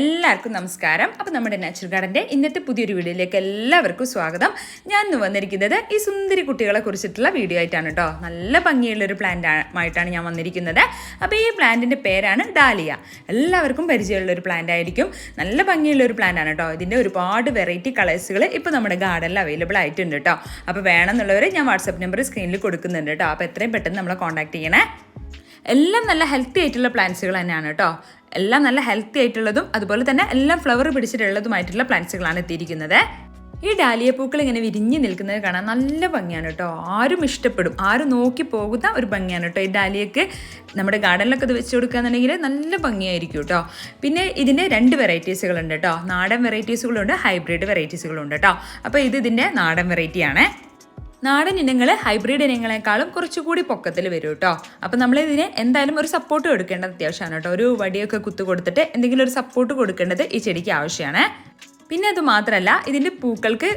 എല്ലാവർക്കും നമസ്കാരം. അപ്പോൾ നമ്മുടെ നാച്ചുറൽ ഗാർഡന്റെ ഇന്നത്തെ പുതിയൊരു വീഡിയോയിലേക്ക് എല്ലാവർക്കും സ്വാഗതം. ഞാൻ ഇന്ന് വന്നിരിക്കുന്നത് ഈ സുന്ദരി കുട്ടികളെ കുറിച്ചിട്ടുള്ള വീഡിയോ ആയിട്ടാണ് കേട്ടോ. നല്ല ഭംഗിയുള്ളൊരു പ്ലാന്റ് ആയിട്ടാണ് ഞാൻ വന്നിരിക്കുന്നത്. അപ്പോൾ ഈ പ്ലാന്റിന്റെ പേരാണ് ഡാലിയ എല്ലാവർക്കും പരിചയമുള്ള ഒരു പ്ലാന്റ് ആയിരിക്കും. നല്ല ഭംഗിയുള്ള ഒരു പ്ലാന്റ് ആണ് കേട്ടോ. ഇതിന്റെ ഒരുപാട് വെറൈറ്റി കളേഴ്സുകൾ ഇപ്പോൾ നമ്മുടെ ഗാർഡനിൽ അവൈലബിൾ ആയിട്ടുണ്ട് കേട്ടോ. അപ്പോൾ വേണമെന്നുള്ളവർ ഞാൻ വാട്സപ്പ് നമ്പർ സ്ക്രീനിൽ കൊടുക്കുന്നുണ്ട് കേട്ടോ. അപ്പോൾ എത്രയും പെട്ടെന്ന് നമ്മളെ കോൺടാക്ട് ചെയ്യണേ. എല്ലാം നല്ല ഹെൽത്തി ആയിട്ടുള്ള പ്ലാന്റ്സുകൾ തന്നെയാണ് കേട്ടോ. എല്ലാം നല്ല ഹെൽത്തി ആയിട്ടുള്ളതും അതുപോലെ തന്നെ എല്ലാം ഫ്ലവർ പിടിച്ചിട്ടുള്ളതുമായിട്ടുള്ള പ്ലാന്റ്സുകളാണ് എത്തിയിരിക്കുന്നത്. ഈ ഡാലിയ പൂക്കൾ ഇങ്ങനെ വിരിഞ്ഞ് നിൽക്കുന്നത് കാണാൻ നല്ല ഭംഗിയാണ് കേട്ടോ. ആരും ഇഷ്ടപ്പെടും. ആരും നോക്കി പോകുന്ന ഒരു ഭംഗിയാണ് കേട്ടോ ഈ ഡാലിയക്ക്. നമ്മുടെ ഗാർഡനിലൊക്കെ ഇത് വെച്ച് കൊടുക്കുകയാണെന്നുണ്ടെങ്കിൽ നല്ല ഭംഗിയായിരിക്കും കേട്ടോ. പിന്നെ ഇതിന്റെ രണ്ട് വെറൈറ്റീസുകളുണ്ട് കേട്ടോ. നാടൻ വെറൈറ്റീസുകളുണ്ട് ഹൈബ്രിഡ് വെറൈറ്റീസുകളുണ്ട് കേട്ടോ. അപ്പോൾ ഇത് ഇതിന്റെ നാടൻ വെറൈറ്റിയാണ് നാടൻ ഇനങ്ങൾ ഹൈബ്രിഡ് ഇനങ്ങളെക്കാളും കുറച്ചുകൂടി പൊക്കത്തിൽ വരും കേട്ടോ അപ്പം നമ്മൾ ഇതിന് എന്തായാലും ഒരു സപ്പോർട്ട് കൊടുക്കേണ്ടത് അത്യാവശ്യമാണ് കേട്ടോ ഒരു വടിയൊക്കെ കുത്തു കൊടുത്തിട്ട് എന്തെങ്കിലും ഒരു സപ്പോർട്ട് കൊടുക്കേണ്ടത് ഈ ചെടിക്ക് ആവശ്യമാണ് പിന്നെ അത് മാത്രമല്ല ഇതിന്റെ പൂക്കൾക്ക്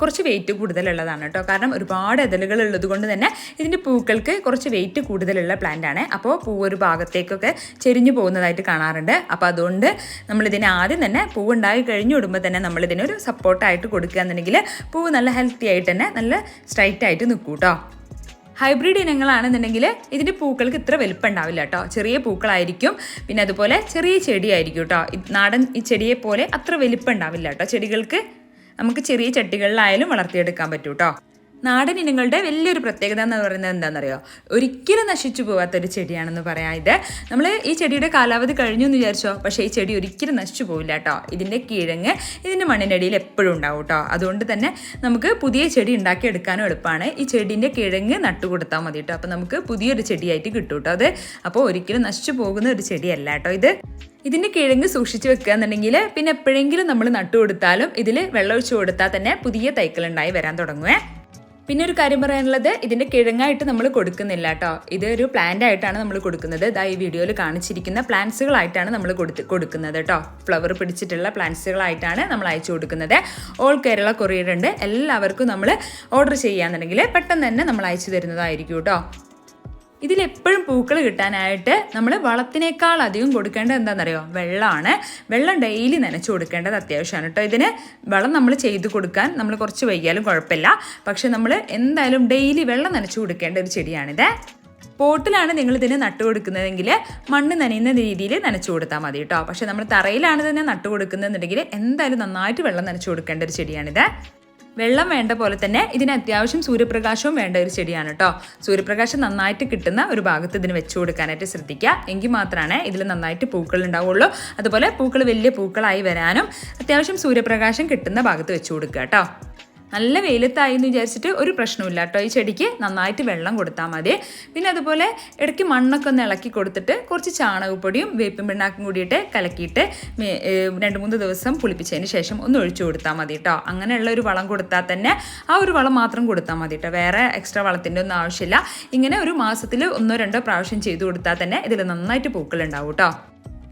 കുറച്ച് വെയിറ്റ് കൂടുതലുള്ളതാണ് കേട്ടോ. കാരണം ഒരുപാട് ഇതളുകൾ ഉള്ളത് കൊണ്ട് തന്നെ ഇതിന്റെ പൂക്കൾക്ക് കുറച്ച് വെയിറ്റ് കൂടുതലുള്ള പ്ലാന്റ് ആണ്. അപ്പോൾ പൂ ഒരു ഭാഗത്തേക്കൊക്കെ ചെരിഞ്ഞു പോകുന്നതായിട്ട് കാണാറുണ്ട്. അപ്പോൾ അതുകൊണ്ട് നമ്മളിതിനെ ആദ്യം തന്നെ പൂവുണ്ടായി കഴിഞ്ഞു വിടുമ്പോൾ തന്നെ നമ്മളിതിനൊരു സപ്പോർട്ടായിട്ട് കൊടുക്കുക എന്നുണ്ടെങ്കിൽ പൂ നല്ല ഹെൽത്തി ആയിട്ട് തന്നെ നല്ല സ്ട്രൈറ്റ് ആയിട്ട് നിൽക്കും കേട്ടോ. ഹൈബ്രിഡ് ഇനങ്ങളാണെന്നുണ്ടെങ്കിൽ ഇതിന്റെ പൂക്കൾക്ക് ഇത്ര വലുപ്പം ഉണ്ടാവില്ല കേട്ടോ ചെറിയ പൂക്കളായിരിക്കും. പിന്നെ അതുപോലെ ചെറിയ ചെടിയായിരിക്കും കേട്ടോ നാടൻ ഈ ചെടിയെ പോലെ അത്ര വലിപ്പം ഉണ്ടാവില്ല കേട്ടോ ചെടികൾക്ക് നമുക്ക് ചെറിയ ചട്ടികളിലായാലും വളർത്തിയെടുക്കാൻ പറ്റും കേട്ടോ നാടൻ ഇനങ്ങളുടെ വലിയൊരു പ്രത്യേകത എന്ന് പറയുന്നത് എന്താണെന്നറിയോ? ഒരിക്കലും നശിച്ചു പോകാത്ത ഒരു ചെടിയാണെന്ന് പറയാം. ഇത് നമ്മൾ ഈ ചെടിയുടെ കാലാവധി കഴിഞ്ഞു എന്ന് വിചാരിച്ചോ? പക്ഷേ ഈ ചെടി ഒരിക്കലും നശിച്ചു പോവില്ല കേട്ടോ. ഇതിന്റെ കിഴങ്ങ് ഇതിന്റെ മണ്ണിനടിയിൽ എപ്പോഴും ഉണ്ടാവും കേട്ടോ. അതുകൊണ്ട് തന്നെ നമുക്ക് പുതിയ ചെടി ഉണ്ടാക്കിയെടുക്കാനും എളുപ്പമാണ്. ഈ ചെടീന്റെ കിഴങ്ങ് നട്ടു കൊടുത്താൽ മതി കേട്ടോ. അപ്പോൾ നമുക്ക് പുതിയൊരു ചെടിയായിട്ട് കിട്ടും കേട്ടോ അത്. അപ്പോൾ ഒരിക്കലും നശിച്ചു പോകുന്ന ഒരു ചെടിയല്ല കേട്ടോ ഇത്. ഇതിന്റെ കിഴങ്ങ് സൂക്ഷിച്ച് വെക്കുക എന്നുണ്ടെങ്കിൽ പിന്നെ എപ്പോഴെങ്കിലും നമ്മൾ നട്ടു കൊടുത്താലും ഇതിൽ വെള്ളമൊഴിച്ചു കൊടുത്താൽ തന്നെ പുതിയ തൈക്കൾ ഉണ്ടായി വരാൻ തുടങ്ങുവേ. പിന്നെ ഒരു കാര്യം പറയാനുള്ളത് ഇതിന്റെ കിഴങ്ങായിട്ട് നമ്മൾ കൊടുക്കുന്നില്ല കേട്ടോ ഇത് ഒരു പ്ലാന്റ് ആയിട്ടാണ് നമ്മൾ കൊടുക്കുന്നത്. ഇതാ ഈ വീഡിയോയിൽ കാണിച്ചിരിക്കുന്ന പ്ലാന്റ്സുകളായിട്ടാണ് നമ്മൾ കൊടുത്ത് കൊടുക്കുന്നത് കേട്ടോ ഫ്ലവർ പിടിച്ചിട്ടുള്ള പ്ലാന്റ്സുകളായിട്ടാണ് നമ്മൾ അയച്ചു കൊടുക്കുന്നത്. ഓൾ കേരള കൊറിയർ ഉണ്ട്. എല്ലാവർക്കും നമ്മൾ ഓർഡർ ചെയ്യാന്നുണ്ടെങ്കിൽ പെട്ടെന്ന് തന്നെ നമ്മൾ അയച്ചു തരുന്നതായിരിക്കും കേട്ടോ ഇതിലെപ്പോഴും പൂക്കൾ കിട്ടാനായിട്ട് നമ്മൾ വളത്തിനേക്കാൾ അധികം കൊടുക്കേണ്ടത് എന്താണെന്നറിയോ? വെള്ളമാണ്. വെള്ളം ഡെയിലി നനച്ചു കൊടുക്കേണ്ടത് അത്യാവശ്യമാണ് കേട്ടോ. ഇതിന് വളം നമ്മൾ ചെയ്ത് കൊടുക്കാൻ നമ്മൾ കുറച്ച് വൈകിയാലും കുഴപ്പമില്ല. പക്ഷെ നമ്മൾ എന്തായാലും ഡെയിലി വെള്ളം നനച്ചു കൊടുക്കേണ്ട ഒരു ചെടിയാണിത്. പോട്ടിലാണ് നിങ്ങൾ ഇതിനെ നട്ടു കൊടുക്കുന്നതെങ്കിൽ മണ്ണ് നനയുന്ന രീതിയിൽ നനച്ചു കൊടുത്താൽ മതി കേട്ടോ. പക്ഷെ നമ്മൾ തറയിലാണ് ഇതിനെ നട്ടു കൊടുക്കുന്നതെന്നുണ്ടെങ്കിൽ എന്തായാലും നന്നായിട്ട് വെള്ളം നനച്ചു കൊടുക്കേണ്ട ഒരു ചെടിയാണിത്. വെള്ളം വേണ്ട പോലെ തന്നെ ഇതിന് അത്യാവശ്യം സൂര്യപ്രകാശവും വേണ്ട ഒരു ചെടിയാണ് കേട്ടോ സൂര്യപ്രകാശം നന്നായിട്ട് കിട്ടുന്ന ഒരു ഭാഗത്ത് ഇതിന് വെച്ചു കൊടുക്കാനായിട്ട് ശ്രദ്ധിക്കുക. എങ്കിൽ മാത്രമാണ് ഇതിൽ നന്നായിട്ട് പൂക്കൾ ഉണ്ടാവുള്ളൂ. അതുപോലെ പൂക്കൾ വലിയ പൂക്കളായി വരാനും അത്യാവശ്യം സൂര്യപ്രകാശം കിട്ടുന്ന ഭാഗത്ത് വെച്ചു കൊടുക്കുക കേട്ടോ നല്ല വെയിലത്തായി എന്ന് വിചാരിച്ചിട്ട് ഒരു പ്രശ്നമില്ല കേട്ടോ. ഈ ചെടിക്ക് നന്നായിട്ട് വെള്ളം കൊടുത്താൽ മതി. പിന്നെ അതുപോലെ ഇടയ്ക്ക് മണ്ണൊക്കെ ഒന്ന് ഇളക്കി കൊടുത്തിട്ട് കുറച്ച് ചാണകപ്പൊടിയും വേപ്പിൻ പിണ്ണാക്കും കൂടിയിട്ട് കലക്കിയിട്ട് രണ്ട് മൂന്ന് ദിവസം പുളിപ്പിച്ചതിന് ശേഷം ഒന്ന് ഒഴിച്ചു കൊടുത്താൽ മതി കേട്ടോ. അങ്ങനെയുള്ള ഒരു വളം കൊടുത്താൽ തന്നെ ആ ഒരു വളം മാത്രം കൊടുത്താൽ മതി കേട്ടോ. വേറെ എക്സ്ട്രാ വളത്തിന്റെ ഒന്നും ആവശ്യമില്ല. ഇങ്ങനെ ഒരു മാസത്തിൽ ഒന്നോ രണ്ടോ പ്രാവശ്യം ചെയ്തു കൊടുത്താൽ തന്നെ ഇതിൽ നന്നായിട്ട് പൂക്കളുണ്ടാവും കേട്ടോ.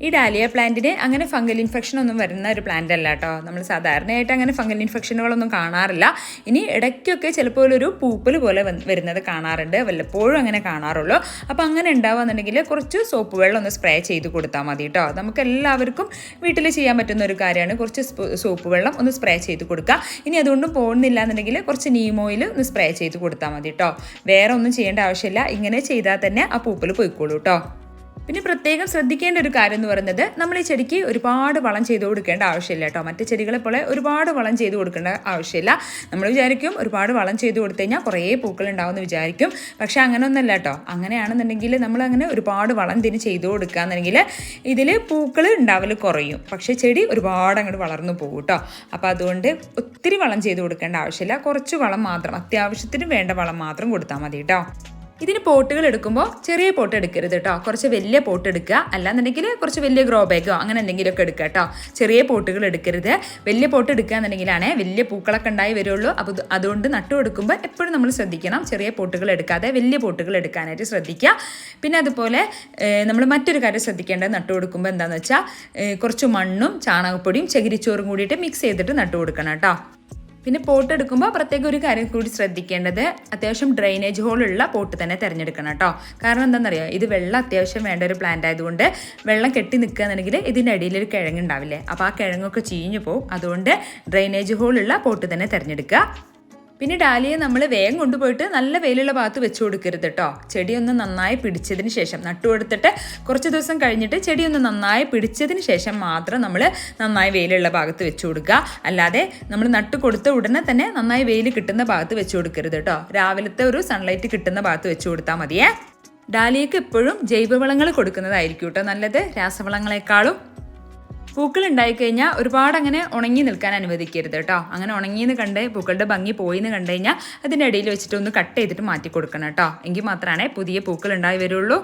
ഈ ഡാലിയ പ്ലാന്റിന് അങ്ങനെ ഫംഗൽ ഇൻഫെക്ഷൻ ഒന്നും വരുന്ന ഒരു പ്ലാന്റ് അല്ല കേട്ടോ നമ്മൾ സാധാരണയായിട്ട് അങ്ങനെ ഫംഗൽ ഇൻഫെക്ഷനുകളൊന്നും കാണാറില്ല. ഇനി ഇടയ്ക്കൊക്കെ ചിലപ്പോൾ ഒരു പൂപ്പൽ പോലെ വരുന്നത് കാണാറുണ്ട്. വല്ലപ്പോഴും അങ്ങനെ കാണാറുള്ളൂ. അപ്പോൾ അങ്ങനെ ഉണ്ടാവുകയെന്നുണ്ടെങ്കിൽ കുറച്ച് സോപ്പ് വെള്ളം ഒന്ന് സ്പ്രേ ചെയ്ത് കൊടുത്താൽ മതി കേട്ടോ നമുക്ക് എല്ലാവർക്കും വീട്ടിൽ ചെയ്യാൻ പറ്റുന്ന ഒരു കാര്യമാണ്. കുറച്ച് സോപ്പ് വെള്ളം ഒന്ന് സ്പ്രേ ചെയ്ത് കൊടുക്കുക. ഇനി അതുകൊണ്ടും പോകുന്നില്ല എന്നുണ്ടെങ്കിൽ കുറച്ച് നീം ഓയിൽ ഒന്ന് സ്പ്രേ ചെയ്ത് കൊടുത്താൽ മതി കേട്ടോ വേറെ ഒന്നും ചെയ്യേണ്ട ആവശ്യമില്ല. ഇങ്ങനെ ചെയ്താൽ തന്നെ ആ പൂപ്പൽ പോയിക്കോളൂ കേട്ടോ പിന്നെ പ്രത്യേകം ശ്രദ്ധിക്കേണ്ട ഒരു കാര്യം എന്ന് പറയുന്നത് നമ്മൾ ഈ ചെടിക്ക് ഒരുപാട് വളം ചെയ്ത് കൊടുക്കേണ്ട ആവശ്യമില്ല കേട്ടോ. മറ്റു ചെടികളെ പോലെ ഒരുപാട് വളം ചെയ്ത് കൊടുക്കേണ്ട ആവശ്യമില്ല. നമ്മൾ വിചാരിക്കും ഒരുപാട് വളം ചെയ്ത് കൊടുത്തു കഴിഞ്ഞാൽ കുറേ പൂക്കൾ ഉണ്ടാവും എന്ന് വിചാരിക്കും. പക്ഷേ അങ്ങനെ ഒന്നല്ല കേട്ടോ. അങ്ങനെയാണെന്നുണ്ടെങ്കിൽ നമ്മൾ അങ്ങനെ ഒരുപാട് വളം ഇതിന് ചെയ്ത് കൊടുക്കുകയെന്നുണ്ടെങ്കിൽ ഇതിൽ പൂക്കൾ ഉണ്ടാവൽ കുറയും. പക്ഷേ ചെടി ഒരുപാട് അങ്ങോട്ട് വളർന്നു പോകും കേട്ടോ. അപ്പോൾ അതുകൊണ്ട് ഒത്തിരി വളം ചെയ്ത് കൊടുക്കേണ്ട ആവശ്യമില്ല. കുറച്ച് വളം മാത്രം അത്യാവശ്യത്തിന് വേണ്ട വളം മാത്രം കൊടുത്താൽ മതി കേട്ടോ. ഇതിന് പോട്ടുകൾ എടുക്കുമ്പോൾ ചെറിയ പോട്ട് എടുക്കരുത് കേട്ടോ കുറച്ച് വലിയ പോട്ട് എടുക്കുക. അല്ലാന്നുണ്ടെങ്കിൽ കുറച്ച് വലിയ ഗ്രോ ബാഗോ അങ്ങനെ എന്തെങ്കിലുമൊക്കെ എടുക്കുക കേട്ടോ ചെറിയ പോട്ടുകൾ എടുക്കരുത്. വലിയ പോട്ട് എടുക്കുക എന്നുണ്ടെങ്കിലാണ് വലിയ പൂക്കളൊക്കെ ഉണ്ടായി വരുള്ളൂ. അപ്പോൾ അതുകൊണ്ട് നട്ടു കൊടുക്കുമ്പോൾ എപ്പോഴും നമ്മൾ ശ്രദ്ധിക്കണം ചെറിയ പോട്ടുകൾ എടുക്കാതെ വലിയ പോട്ടുകൾ എടുക്കാനായിട്ട് ശ്രദ്ധിക്കുക. പിന്നെ അതുപോലെ നമ്മൾ മറ്റൊരു കാര്യം ശ്രദ്ധിക്കേണ്ടത് നട്ടു കൊടുക്കുമ്പോൾ എന്താണെന്ന് വെച്ചാൽ കുറച്ച് മണ്ണും ചാണകപ്പൊടിയും ചകിരിച്ചോറും കൂടിയിട്ട് മിക്സ് ചെയ്തിട്ട് നട്ടു കൊടുക്കണം കേട്ടോ പിന്നെ പോട്ട് എടുക്കുമ്പോൾ പ്രത്യേക ഒരു കാര്യം കൂടി ശ്രദ്ധിക്കേണ്ടത് അത്യാവശ്യം ഡ്രെയിനേജ് ഹോളുള്ള പോട്ട് തന്നെ തിരഞ്ഞെടുക്കണം കേട്ടോ. കാരണം എന്താണെന്നറിയോ ഇത് വെള്ളം അത്യാവശ്യം വേണ്ട ഒരു പ്ലാന്റ് ആയതുകൊണ്ട് വെള്ളം കെട്ടി നിൽക്കുകയാണെന്നുണ്ടെങ്കിൽ ഇതിന്റെ അടിയിൽ ഒരു കിഴങ്ങ് ഉണ്ടാവില്ലേ? അപ്പോൾ ആ കിഴങ്ങൊക്കെ ചീഞ്ഞു പോകും അതുകൊണ്ട് ഡ്രെയിനേജ് ഹോളുള്ള പോട്ട് തന്നെ തിരഞ്ഞെടുക്കുക. പിന്നെ ഡാലിയെ നമ്മൾ വേഗം കൊണ്ടുപോയിട്ട് നല്ല വെയിലുള്ള ഭാഗത്ത് വെച്ച് കൊടുക്കരുത് കേട്ടോ ചെടിയൊന്ന് നന്നായി പിടിച്ചതിന് ശേഷം നട്ടു കൊടുത്തിട്ട് കുറച്ച് ദിവസം കഴിഞ്ഞിട്ട് ചെടിയൊന്ന് നന്നായി പിടിച്ചതിന് ശേഷം മാത്രം നമ്മൾ നന്നായി വെയിലുള്ള ഭാഗത്ത് വെച്ച് കൊടുക്കുക. അല്ലാതെ നമ്മൾ നട്ടു കൊടുത്ത ഉടനെ തന്നെ നന്നായി വെയിൽ കിട്ടുന്ന ഭാഗത്ത് വെച്ച് കൊടുക്കരുത് കേട്ടോ രാവിലത്തെ ഒരു സൺലൈറ്റ് കിട്ടുന്ന ഭാഗത്ത് വെച്ച് കൊടുത്താൽ മതിയേ. ഡാലിയക്ക് എപ്പോഴും ജൈവവളങ്ങൾ കൊടുക്കുന്നതായിരിക്കും കേട്ടോ നല്ലത്. രാസവളങ്ങളെക്കാളും പൂക്കൾ ഉണ്ടായിക്കഴിഞ്ഞാൽ ഒരുപാട് അങ്ങനെ ഉണങ്ങി നിൽക്കാൻ അനുവദിക്കരുത് കേട്ടോ. അങ്ങനെ ഉണങ്ങിയെന്ന് കണ്ട് പൂക്കളുടെ ഭംഗി പോയിന്ന് കണ്ടു കഴിഞ്ഞാൽ അതിന്റെ ഇടയിൽ വെച്ചിട്ട് ഒന്ന് കട്ട് ചെയ്തിട്ട് മാറ്റി കൊടുക്കണം കേട്ടോ. എങ്കിൽ മാത്രമേ പുതിയ പൂക്കൾ ഉണ്ടായി വരുള്ളൂ.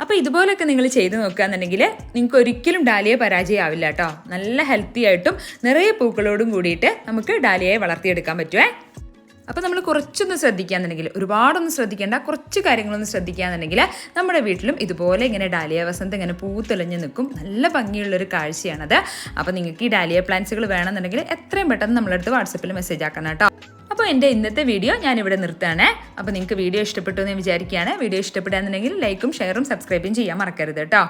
അപ്പോൾ ഇതുപോലൊക്കെ നിങ്ങൾ ചെയ്ത് നോക്കുകയാണെന്നുണ്ടെങ്കിൽ നിങ്ങൾക്ക് ഒരിക്കലും ഡാലിയെ പരാജയമാവില്ല കേട്ടോ. നല്ല ഹെൽത്തി ആയിട്ടും നിറയെ പൂക്കളോടും കൂടിയിട്ട് നമുക്ക് ഡാലിയയെ വളർത്തിയെടുക്കാൻ പറ്റുമേ അപ്പോൾ നമ്മൾ കുറച്ചൊന്ന് ശ്രദ്ധിക്കുകയെന്നുണ്ടെങ്കിൽ ഒരുപാടൊന്നും ശ്രദ്ധിക്കേണ്ട കുറച്ച് കാര്യങ്ങളൊന്ന് ശ്രദ്ധിക്കുകയെന്നുണ്ടെങ്കിൽ നമ്മുടെ വീട്ടിലും ഇതുപോലെ ഇങ്ങനെ ഡാലിയ വസന്ത് ഇങ്ങനെ പൂത്തെളിഞ്ഞ് നിൽക്കും. നല്ല ഭംഗിയുള്ളൊരു കാഴ്ചയാണത്. അപ്പോൾ നിങ്ങൾക്ക് ഈ ഡാലിയ പ്ലാന്റ്സുകൾ വേണമെന്നുണ്ടെങ്കിൽ എത്രയും പെട്ടെന്ന് നമ്മളടുത്ത് വാട്സപ്പിൽ മെസ്സേജ് ആക്കണം കേട്ടോ. അപ്പോൾ എന്റെ ഇന്നത്തെ വീഡിയോ ഞാനിവിടെ നിർത്തുകയാണ്. അപ്പോൾ നിങ്ങൾക്ക് വീഡിയോ ഇഷ്ടപ്പെട്ടു എന്ന് വിചാരിക്കുകയാണ്. വീഡിയോ ഇഷ്ടപ്പെടുകയാണെന്നുണ്ടെങ്കിൽ ലൈക്കും ഷെയറും സബ്സ്ക്രൈബും ചെയ്യാൻ മറക്കരുത് കേട്ടോ.